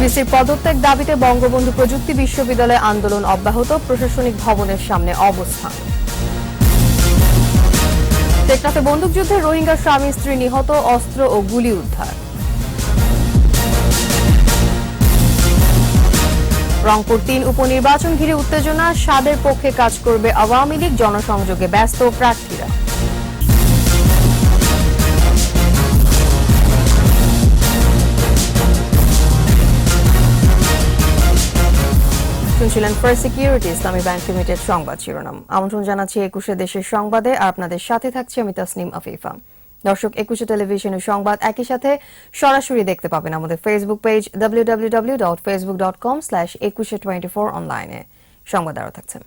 বিসির পদত্যাগ দাবিতে বঙ্গবন্ধু প্রযুক্তি বিশ্ববিদ্যালয়ে আন্দোলন অব্যাহত, প্রশাসনিক ভবনের সামনে অবস্থান। টেকনাফে বন্দুকযুদ্ধে রোহিঙ্গা স্বামী, স্ত্রী নিহত, অস্ত্র ও গুলি উদ্ধার। রংপুর তিন উপনির্বাচন ঘিরে উত্তেজনা সাদের পক্ষে কাজ করবে আওয়ামী লীগ, জনসংযোগে ব্যস্ত প্রার্থীরা। শুনছিলেন First Security Islami bank limited সংবাদ শিরোনাম। আমন্ত্রণ জানাচ্ছি একুশে দেশের সংবাদে। আর আপনাদের সাথে থাকছি আমি তাসনিম আফিফা। দর্শক, একুশে টেলিভিশনের সংবাদ একই সাথে সরাসরি দেখতে পাবেন আমাদের Facebook page W dot Facebook dot com slash Ekushey twenty four অনলাইনে সংবাদ আরও থাকছেন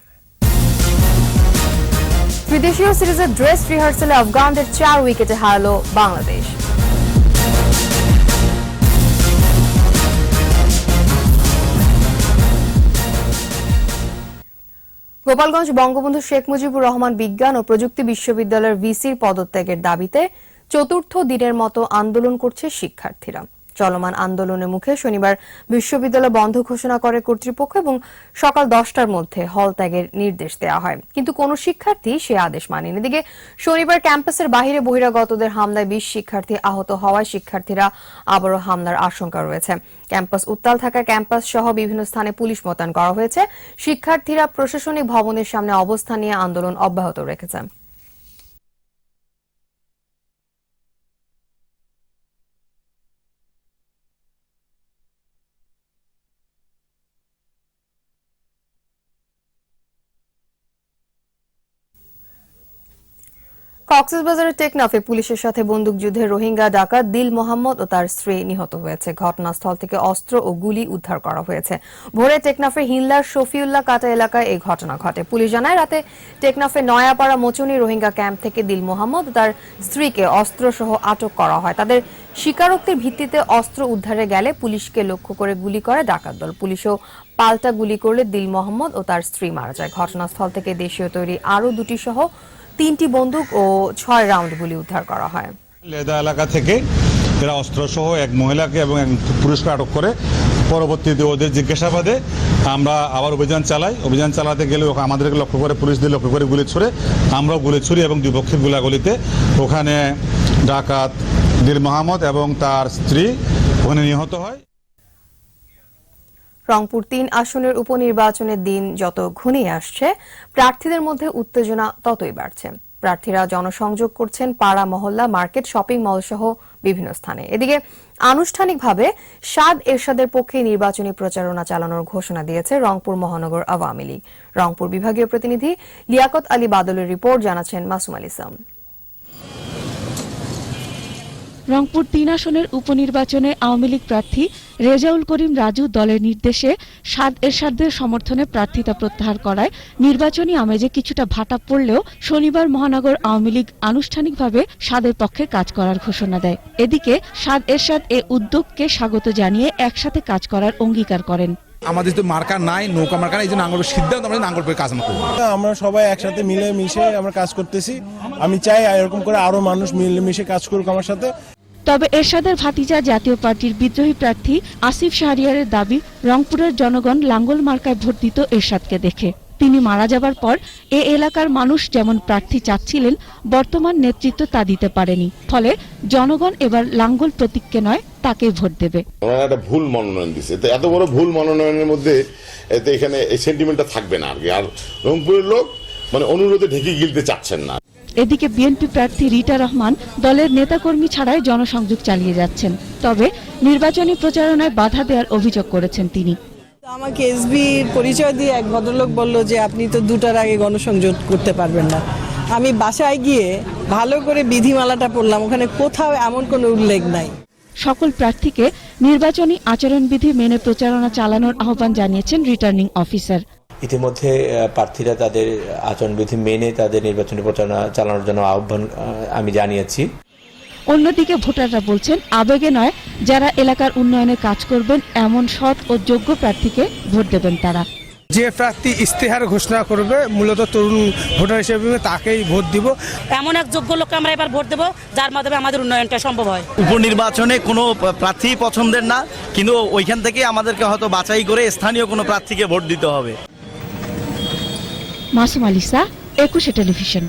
ত্রিদেশীয় সিরিজের ড্রেস রিহার্সেলে আফগানদের চার উইকেটে হারালো বাংলাদেশ। গোপালগঞ্জ বঙ্গবন্ধু শেখ মুজিবুর রহমান বিজ্ঞান ও প্রযুক্তি বিশ্ববিদ্যালয়ের ভিসির পদত্যাগের দাবিতে চতুর্থ দিনের মতো আন্দোলন করছে শিক্ষার্থীরা। চলমান আন্দোলনের মুখে শনিবার বিশ্ববিদ্যালয় বন্ধ ঘোষণা করে কর্তৃপক্ষ এবং সকাল দশটার মধ্যে হল ত্যাগের নির্দেশ দেওয়া হয়। কিন্তু কোনো শিক্ষার্থী সে আদেশ মানেনি। এদিকে শনিবার ক্যাম্পাসের বাহিরে বহিরাগতদের হামলায় বিশ শিক্ষার্থী আহত হওয়ায় শিক্ষার্থীরা আবারও হামলার আশঙ্কা রয়েছে। ক্যাম্পাস উত্তাল থাকা ক্যাম্পাস সহ বিভিন্ন স্থানে পুলিশ মোতায়েন করা হয়েছে। শিক্ষার্থীরা প্রশাসনিক ভবনের সামনে অবস্থান নিয়ে আন্দোলন অব্যাহত রেখেছে। কক্সবাজারের টেকনাফে পুলিশের সাথে বন্দুকযুদ্ধে রোহিঙ্গা ডাকাত দিল মোহাম্মদ ও তার স্ত্রী নিহত হয়েছে। ঘটনাস্থল থেকে অস্ত্র ও গুলি উদ্ধার করা হয়েছে। ভোরে টেকনাফের হিল্লার শফিউল্লাহ কাটা এলাকায় এই ঘটনা ঘটে। পুলিশ জানায়, রাতে টেকনাফে নয়াপাড়া মোচনী রোহিঙ্গা ক্যাম্প থেকে দিল মোহাম্মদ তার স্ত্রীকে অস্ত্র সহ আটক করা হয়। তাদের স্বীকারোক্তির ভিত্তিতে অস্ত্র উদ্ধারে গেলে পুলিশকে লক্ষ্য করে গুলি করে ডাকাত দল। পুলিশও পাল্টা গুলি করলে দিল মোহাম্মদ ও তার স্ত্রী মারা যায়। ঘটনাস্থল থেকে দেশীয় তৈরি আরও দুটি সহ তিনটি বন্দুক ও ছয় রাউন্ড গুলি উদ্ধার করা হয়। লেদা এলাকা থেকে এরা অস্ত্রসহ এক মহিলাকে এবং এক পুরুষকে আটক করে পরবর্তীতে ওদের জিজ্ঞাসাবাদে আমরা আবার অভিযান চালাই। অভিযান চালাতে গেলে আমাদেরকে লক্ষ্য করে পুলিশ দিয়ে লক্ষ্য করে গুলি ছুড়ে, আমরাও গুলি ছুড়ি এবং দুই পক্ষের গুলাগুলিতে ওখানে ডাকাত দিল মোহাম্মদ এবং তার স্ত্রী ওখানে নিহত হয়। রংপুর তিন আসনের উপনির্বাচনের দিন যত ঘনিয়ে আসছে, প্রার্থীদের মধ্যে উত্তেজনা ততই বাড়ছে। প্রার্থীরা জনসংযোগ করছেন পাড়া, মহল্লা, মার্কেট, শপিং মল সহ বিভিন্ন স্থানে। এদিকে আনুষ্ঠানিকভাবে সাদ এরশাদের পক্ষে নির্বাচনী প্রচারণা চালানোর ঘোষণা দিয়েছে রংপুর মহানগর আওয়ামী লীগ। রংপুর বিভাগীয় প্রতিনিধি লিয়াকত আলী বাদলের রিপোর্ট জানাচ্ছেন মাসুম আল ইসলাম রংপুর তিন আসনের উপনির্বাচনে আওয়ামী লীগ প্রার্থী রেজাউল করিম রাজু দলের নির্দেশে সাদ এরশাদদের সমর্থনে প্রার্থিতা প্রত্যাহার করায় নির্বাচনী আমেজে কিছুটা ভাটা পড়লেও শনিবার মহানগর আওয়ামী লীগ আনুষ্ঠানিকভাবে সাদের পক্ষে কাজ করার ঘোষণা দেয়। এদিকে সাদ এরশাদ এ উদ্যোগকে স্বাগত জানিয়ে একসাথে কাজ করার অঙ্গীকার করেন। আমাদের তো মার্কা নাই নৌকা মার্কা নাই এই জন্য নাঙ্গল সিদ্ধান্ত আমরা নাঙ্গল পেয়ে কাজ আমরা করব। আমরা সবাই একসাথে মিলে মিশে আমরা কাজ করতেছি। আমি চাই এরকম করে আরও মানুষ মিলে মিশে কাজ করুক আমার সাথে। তবে এরশাদের ভাতিজা জাতীয় পার্টির বিদ্রোহী প্রার্থী আসিফ শাহরিয়ারের দাবি রংপুরের জনগণ লাঙ্গল মার্কায় ভোট দিত এরশাদকে দেখে। তিনি মারা যাবার পর এ এলাকার মানুষ যেমন প্রার্থী চাচ্ছিলেন বর্তমান নেতৃত্ব তা দিতে পারেনি। ফলে জনগণ এবার লাঙ্গল প্রতীককে নয় তাকে ভোট দেবে। একটা ভুল মনোনয়ন দিছে তো এত বড় ভুল মনোনয়নের মধ্যে এতে এখানে এই সেন্টিমেন্টটা থাকবে না আর কি। আর রংপুরের লোক মানে অনুরোধে ঢেকে গিলতে চাচ্ছেন না। এদিকে বিএনপি প্রার্থী রিটা রহমান দলের নেতাকর্মী ছাড়াই জনসংযোগ চালিয়ে যাচ্ছেন। তবে নির্বাচনী প্রচারণায় বাধা দেওয়ার অভিযোগ করেছেন তিনি। আমাকে এসবির পরিচয় দিয়ে এক ভদ্রলোক বলল যে আপনি তো দুটার আগে গণসংযোগ করতে পারবেন না। আমি বাসায় গিয়ে ভালো করে বিধিমালাটা পড়লাম। ওখানে কোথাও এমন কোনো উল্লেখ নাই। সকল প্রার্থীকে নির্বাচনী আচরণবিধি মেনে প্রচারণা চালানোর আহ্বান জানিয়েছেন রিটার্নিং অফিসার। ইতিমধ্যে আহ, প্রার্থীরা তাদের আচরণবিধি মেনে তাদের নির্বাচনী প্রচারণা চালানোর জন্য আহ্বান আমি জানিয়েছি। অন্যদিকে ভোটাররা বলছেন আবেগে নয় যারা এলাকার উন্নয়নে কাজ করবেন এমন সৎ ও যোগ্য প্রার্থীকে ভোট দেবেন তারা। যে প্রার্থী ইস্তেহার ঘোষণা করবে মূলত তরুণ ভোটার হিসেবে তাকেই ভোট দিব। এমন এক যোগ্য লোককে আমরা এবার ভোট দেবো যার মাধ্যমে আমাদের উন্নয়নটা সম্ভব হয়। উপনির্বাচনে কোনো প্রার্থী পছন্দের না কিন্তু ওইখান থেকে আমাদেরকে হয়তো বাছাই করে স্থানীয় কোনো প্রার্থীকে ভোট দিতে হবে। মাসুম আলিসা একুশে টেলিভিশন।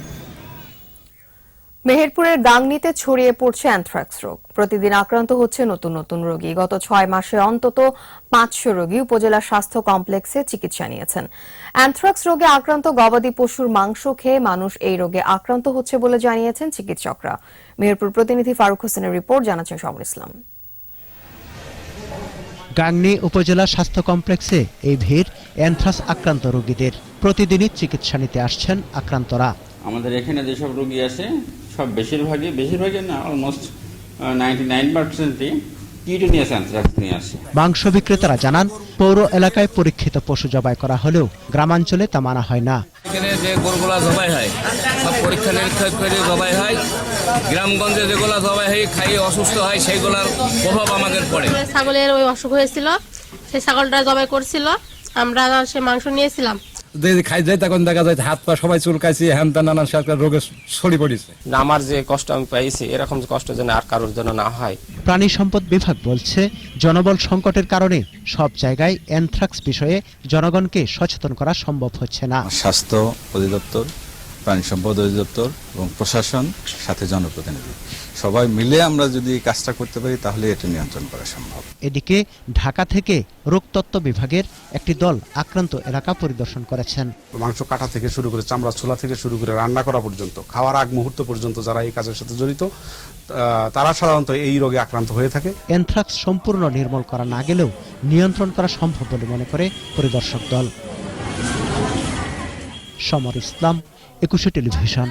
মেহেরপুরের গাংনীতে ছড়িয়ে পড়ছে অ্যানথ্রাক্স রোগ। প্রতিদিন আক্রান্ত হচ্ছে নতুন নতুন রোগী। গত ছয় মাসে অন্তত পাঁচশো রোগী উপজেলা স্বাস্থ্য কমপ্লেক্সে চিকিৎসা নিয়েছেন। অ্যানথ্রাক্স রোগে আক্রান্ত গবাদি পশুর মাংস খেয়ে মানুষ এই রোগে আক্রান্ত হচ্ছে বলে জানিয়েছেন চিকিৎসকরা। মেহেরপুর প্রতিনিধি ফারুক হোসেনের রিপোর্ট, জানাচ্ছেন সমর ইসলাম। গাংনী উপজেলা স্বাস্থ্য কমপ্লেক্সে এই ভিড় অ্যানথ্রাস আক্রান্ত রোগীদের। প্রতিদিনই চিকিৎসা নিতে আসছেন আক্রান্তরা। আমাদের এখানে যেসব রুগী আসে সব বেশিরভাগই বেশিরভাগই না অলমোস্ট নাইনটি নাইন পার্সেন্টই মাংস বিক্রেতারা জানান পৌর এলাকায় পরীক্ষিত পশু জবাই করা হলেও গ্রামাঞ্চলে তা মানা হয় না। এখানে যে গরুগুলা জবাই হয় সব পরীক্ষা নিরীক্ষা করে জবাই হয়। গ্রামগঞ্জে যেগুলা জবাই হয় খাইয়ে অসুস্থ হয় সেইগুলার প্রভাব আমাদের পড়ে। ছাগলের ওই অসুখ হয়েছিল সেই ছাগলটা জবাই করছিল আমরা সে মাংস নিয়েছিলাম। যে খাই যায় তখন দেখা যায় হাত পা সবাই চুলকাইছে হ্যান ত্যান নানান সরকার রোগে ছড়ি পড়েছে। আমার যে কষ্ট আমি পাইছি এরকম কষ্ট যেন আর কারোর জন্য না হয়। প্রাণী সম্পদ বিভাগ বলছে জনবল সংকটের কারণে সব জায়গায় অ্যানথ্রাক্স বিষয়ে জনগণকে সচেতন করা সম্ভব হচ্ছে না। স্বাস্থ্য অধিদপ্তর প্রাণী সম্পদ অধিদপ্তর এবং প্রশাসন সাথে জনপ্রতিনিধি। সবাই মিলে আমরা যদি এই কাজটা করতে পারি তাহলে এটা নিয়ন্ত্রণ করা সম্ভব। এদিকে ঢাকা থেকে রোগতত্ত্ব বিভাগের একটি দল আক্রান্ত এলাকা পরিদর্শন করেছেন। মাংস কাটা থেকে শুরু করে চামড়া ছোলা থেকে শুরু করে রান্না করা পর্যন্ত খাওয়ার আগ মুহূর্ত পর্যন্ত যারা এই কাজের সাথে জড়িত তারা সাধারণত এই রোগে আক্রান্ত হয়ে থাকে। অ্যানথ্রাক্স সম্পূর্ণ নির্মূল করা না গেলেও নিয়ন্ত্রণ করা সম্ভব বলে মনে করে পরিদর্শক দল। সমর ইসলাম একুশে টেলিভিশন।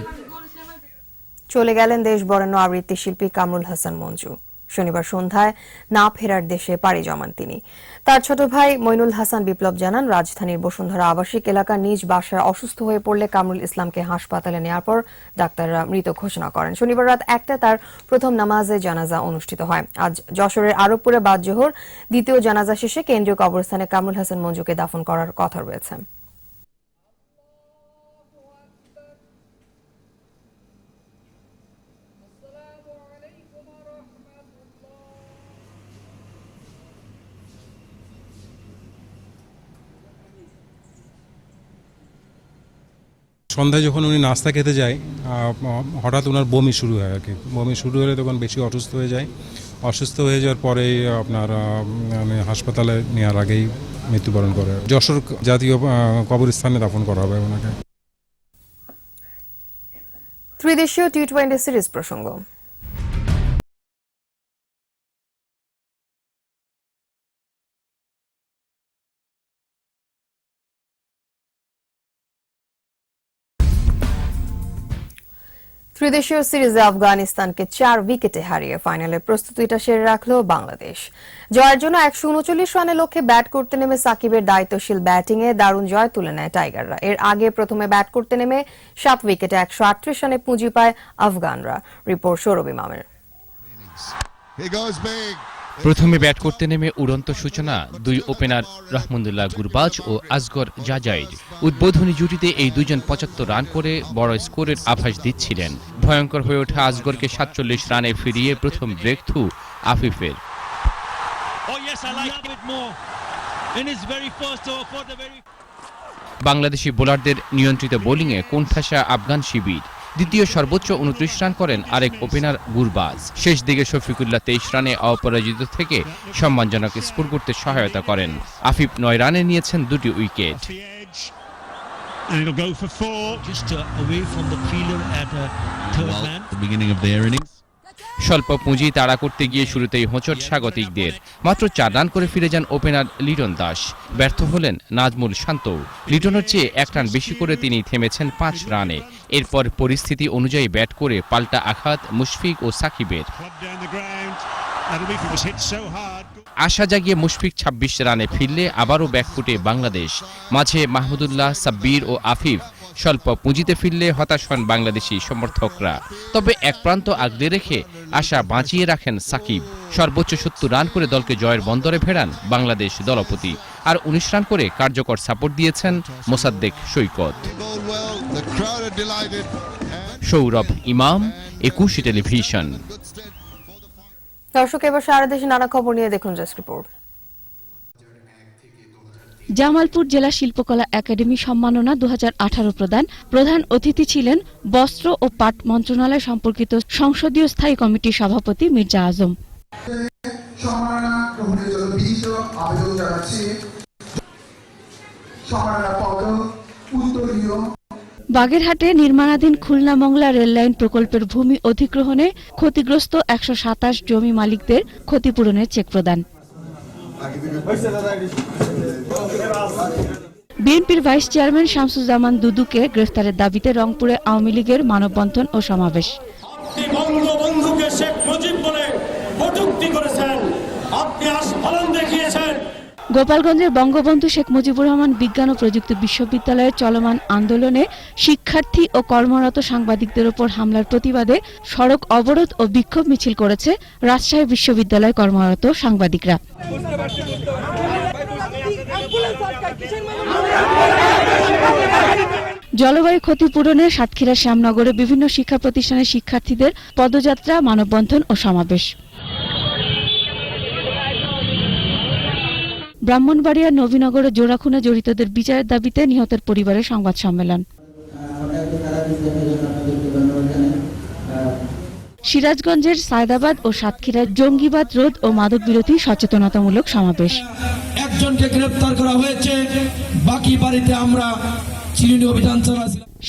চলে গেলেন দেশ বরেণ্য আবৃত্তি শিল্পী কামরুল হাসান মঞ্জু। শনিবার সন্ধ্যায় না ফেরার দেশে পাড়ি জমান তিনি। তার ছোট ভাই মইনুল হাসান বিপ্লব জানান, রাজধানীর বসুন্ধরা আবাসিক এলাকার নিজ বাসায় অসুস্থ হয়ে পড়লে কামরুল ইসলামকে হাসপাতালে নেওয়ার পর ডাক্তাররা মৃত ঘোষণা করেন। শনিবার রাত একটা তার প্রথম নামাজে জানাজা অনুষ্ঠিত হয়। আজ যশোরের আরবপুরে বাদ জোহর দ্বিতীয় জানাজা শেষে কেন্দ্রীয় কবরস্থানে কামরুল হাসান মঞ্জুকে দাফন করার কথা রয়েছে। সন্ধ্যায় যখন উনি নাস্তা খেতে যায় হঠাৎ ওনার বমি শুরু হয় আর কি। বমি শুরু হলে তখন বেশি অসুস্থ হয়ে যায়। অসুস্থ হয়ে যাওয়ার পরেই আপনার মানে হাসপাতালে নেওয়ার আগেই মৃত্যুবরণ করে। যশোর জাতীয় কবরস্থানে দাফন করা হবে ওনাকে। ত্রিদেশীয় টি টোয়েন্টি সিরিজ প্রসঙ্গ। ত্রিদেশীয় সিরিজে আফগানিস্তানকে চার উইকেটে হারিয়ে ফাইনালের প্রস্তুতিটা সেরে রাখল বাংলাদেশ। জয়ের জন্য একশো উনচল্লিশ রানের লক্ষ্যে ব্যাট করতে নেমে সাকিবের দায়িত্বশীল ব্যাটিংয়ে দারুণ জয় তুলে নেয় টাইগাররা। এর আগে প্রথমে ব্যাট করতে নেমে সাত উইকেটে একশো আটত্রিশ রানে পুঁজি পায় আফগানরা। রিপোর্ট সৌরভ ইমামের। প্রথমে ব্যাট করতে নেমে উড়ন্ত সূচনা দুই ওপেনার রহমদুল্লাহ গুরবাজ ও আসগর জাজাইর। উদ্বোধনী জুটিতে এই দুজন পঁচাত্তর রান করে বড় স্কোরের আভাস দিচ্ছিলেন। ভয়ঙ্কর হয়ে ওঠা আসগরকে সাতচল্লিশ রানে ফিরিয়ে প্রথম ব্রেক থ্রু আফিফের। বাংলাদেশি বোলারদের নিয়ন্ত্রিত বোলিংয়ে কোণঠাসা আফগান শিবির। দ্বিতীয় সর্বোচ্চ উনত্রিশ রান করেন আরেক ওপেনার গুরবাজ। শেষ দিকে শফিকুল্লাহ তেইশ রানে অপরাজিত থেকে সম্মানজনক স্কোর করতে সহায়তা করেন। আফিফ নয় রানে নিয়েছেন দুটি উইকেট। স্বল্প পুঁজি তাড়া করতে গিয়ে শুরুতেই হোঁচট স্বাগতিকদের। মাত্র চার রান করে ফিরে যান ওপেনার লিটন দাস। ব্যর্থ হলেন নাজমুল শান্ত। লিটনের চেয়ে এক রান বেশি করে তিনি থেমেছেন পাঁচ রানে। এরপর পরিস্থিতি অনুযায়ী ব্যাট করে পাল্টা আঘাত মুশফিক ও সাকিবের। আশা জাগিয়ে মুশফিক ২৬ রানে ফিরলে আবারও ব্যাকফুটে বাংলাদেশ। মাঝে মাহমুদুল্লাহ, সাব্বির ও আফিফ স্বল্প পুঁজিতে ফিরলে হতাশ হন বাংলাদেশি সমর্থকরা। তবে এক প্রান্ত আগলে রেখে আশা বাঁচিয়ে রাখেন সাকিব। সর্বোচ্চ সত্তর রান করে দলকে জয়ের বন্দরে ফেরান বাংলাদেশ দলপতি। আর উনিশ রান করে কার্যকর সাপোর্ট দিয়েছেন মোসাদ্দেক সৈকত। সৌরভ ইমাম, একুশে টেলিভিশন। দর্শক, এবার সারা দেশে নানা খবর নিয়ে দেখুন জাস্ট রিপোর্ট জামালপুর জেলা শিল্পকলা একাডেমি সম্মাননা দু হাজার আঠারো প্রদান। প্রধান অতিথি ছিলেন বস্ত্র ও পাট মন্ত্রণালয় সম্পর্কিত সংসদীয় স্থায়ী কমিটির সভাপতি মির্জা আজম। সম্মাননা গ্রহণের জন্য বিনীত আবেদন জানাচ্ছি। সম্মাননা পদক উত্তরীয়। বাগেরহাটে নির্মাণাধীন খুলনা মংলা রেললাইন প্রকল্পের ভূমি অধিগ্রহণে ক্ষতিগ্রস্ত একশো সাতাশ জমি মালিকদের ক্ষতিপূরণের চেক প্রদান। বিএনপির ভাইস চেয়ারম্যান শামসুজ্জামান দুদুকে গ্রেফতারের দাবিতে রংপুরে আওয়ামী লীগের মানববন্ধন ও সমাবেশ। বঙ্গবন্ধুকে শেখ মুজিব বলে কটুক্তি করেছেন। আপনি আস্ফালন দেখিয়েছেন। গোপালগঞ্জের বঙ্গবন্ধু শেখ মুজিবুর রহমান বিজ্ঞান ও প্রযুক্তি বিশ্ববিদ্যালয়ের চলমান আন্দোলনে শিক্ষার্থী ও কর্মরত সাংবাদিকদের ওপর হামলার প্রতিবাদে সড়ক অবরোধ ও বিক্ষোভ মিছিল করেছে রাজশাহী বিশ্ববিদ্যালয়ে কর্মরত সাংবাদিকরা। জলবায়ু ক্ষতিপূরণে সাতক্ষীরা শ্যামনগরে বিভিন্ন শিক্ষা প্রতিষ্ঠানের শিক্ষার্থীদের পদযাত্রা, মানববন্ধন ও সমাবেশ। ব্রাহ্মণবাড়িয়া নবীনগর জোড়াখুনে জড়িতদের বিচারের দাবিতে নিহতের পরিবারের সংবাদ সম্মেলন। সিরাজগঞ্জের সায়দাবাদ ও সাতক্ষীরার জঙ্গিবাদ রোধ ও মাদক বিরোধী সচেতনতামূলক সমাবেশ। একজনকে গ্রেফতার করা হয়েছে। বাকি বাড়িতে আমরা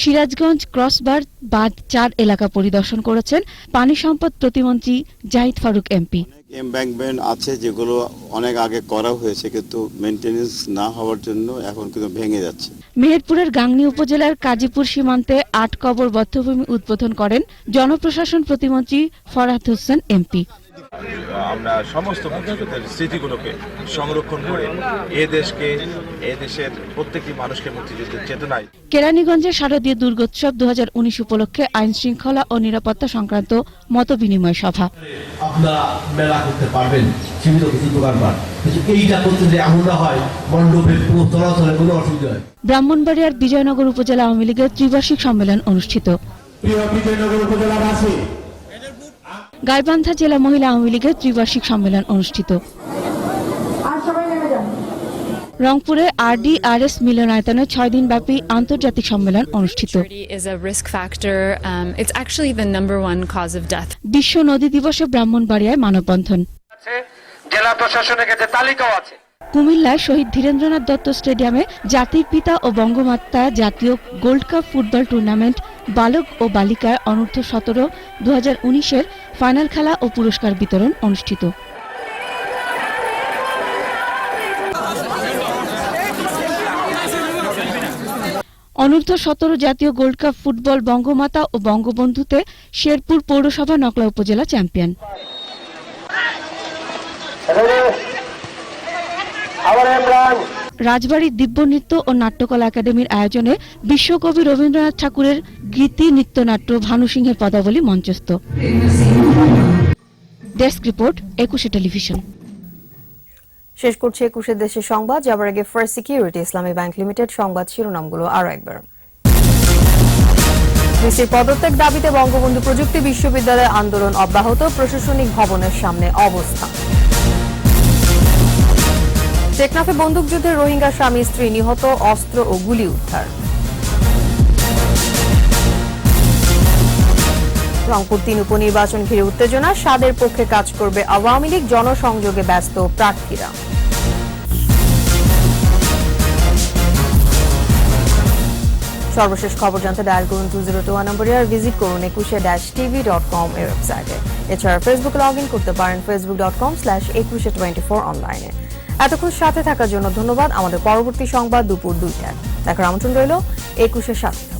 সিরাজগঞ্জ ক্রসবার বাঁধ চার এলাকা পরিদর্শন করেছেন পানি সম্পদ প্রতিমন্ত্রী জাহিদ ফারুক এমপি। এমব্যাঙ্কমেন্ট আছে যেগুলো অনেক আগে করা হয়েছে কিন্তু মেনটেনেন্স না হওয়ার জন্য এখন কিন্তু ভেঙে যাচ্ছে। মেহেরপুরের গাংনী উপজেলার কাজীপুর সীমান্তে আট কবর বধ্যভূমি উদ্বোধন করেন জনপ্রশাসন প্রতিমন্ত্রী ফরহাদ হোসেন এমপি। আমরা সমস্ত মুক্তিযোদ্ধার স্মৃতিগুলোকে সংরক্ষণ করে এ দেশকে এ দেশের প্রত্যেকটি মানুষকে মুক্তিযুদ্ধের চেতনায় কেরানীগঞ্জের শারদীয় দুর্গোৎসব দুহাজার উনিশ উপলক্ষে আইন শৃঙ্খলা ও নিরাপত্তা সংক্রান্ত মতবিনিময় সভা। আপনারা মেলা করতে পারবেন সীমিত কিছু দোকানপাট কিন্তু এইটা করতে যে এমন হয় মণ্ডপে পুরো চলাচলে কোনো অসুবিধা হয় ব্রাহ্মণবাড়িয়ার বিজয়নগর উপজেলা আওয়ামী লীগের ত্রিবার্ষিক সম্মেলন অনুষ্ঠিত। প্রিয় বিজয়নগর উপজেলাবাসী গাইবান্ধা জেলা মহিলা আওয়ামী লীগের ত্রিবার্ষিক সম্মেলন অনুষ্ঠিত রংপুরে আরডিআরএস মিলনায়তনে ছয় দিনব্যাপী আন্তর্জাতিক সম্মেলন অনুষ্ঠিত. Um. বিশ্ব নদী দিবসে ব্রাহ্মণবাড়িয়ায় মানববন্ধন জেলা প্রশাসনের কাছে তালিকাও আছে কুমিল্লায় শহীদ ধীরেন্দ্রনাথ দত্ত স্টেডিয়ামে জাতির পিতা ও বঙ্গমাতা জাতীয় গোল্ড কাপ ফুটবল টুর্নামেন্ট বালক ও বালিকার অনূর্ধ্ব সতেরো দু হাজার উনিশের ফাইনাল খেলা ও পুরস্কার বিতরণ অনুষ্ঠিত। অনূর্ধ্ব সতেরো জাতীয় গোল্ড কাপ ফুটবল বঙ্গমাতা ও বঙ্গবন্ধুতে শেরপুর পৌরসভা নকলা উপজেলা চ্যাম্পিয়ন। রাজবাড়ির দিব্য নৃত্য ও নাট্যকলা একাডেমির আয়োজনে বিশ্বকবি রবীন্দ্রনাথ ঠাকুরের গীতি, নৃত্যনাট্য, ভানু সিংহের পদাবলী মঞ্চস্থ। Desk report Ekushey television. শেষ করছে একুশের দেশের সংবাদ। যাবার আগে First Security Islami bank limited সংবাদ শিরোনামগুলো আরও একবার। ভিসির পদত্যাগ দাবিতে বঙ্গবন্ধু প্রযুক্তি বিশ্ববিদ্যালয়ের আন্দোলন অব্যাহত। প্রশাসনিক ভবনের সামনে অবস্থান। টেকনাফে বন্দুকযুদ্ধে রোহিঙ্গা স্বামী, স্ত্রী নিহত, অস্ত্র ও গুলি উদ্ধার। রংপুর তিন উপনির্বাচন ঘিরে উত্তেজনা সাদের পক্ষে কাজ করবে আওয়ামী লীগ, জনসংযোগে ব্যস্ত প্রার্থীরা। সর্বশেষ খবর জানতে ডায়াল করুন টু জিরো টু ওয়ান নম্বরে আর ভিজিট করুন একুশে ড্যাশ টিভি ডট কম এর ওয়েবসাইটে এছাড়া ফেসবুকে লগ ইন করতে পারেন Facebook dot com slash Ekushey twenty four অনলাইনে এতক্ষণ সাথে থাকার জন্য ধন্যবাদ। আমাদের পরবর্তী সংবাদ দুপুর দুইটায়। দেখার আমন্ত্রণ রইল একুশের সাথে।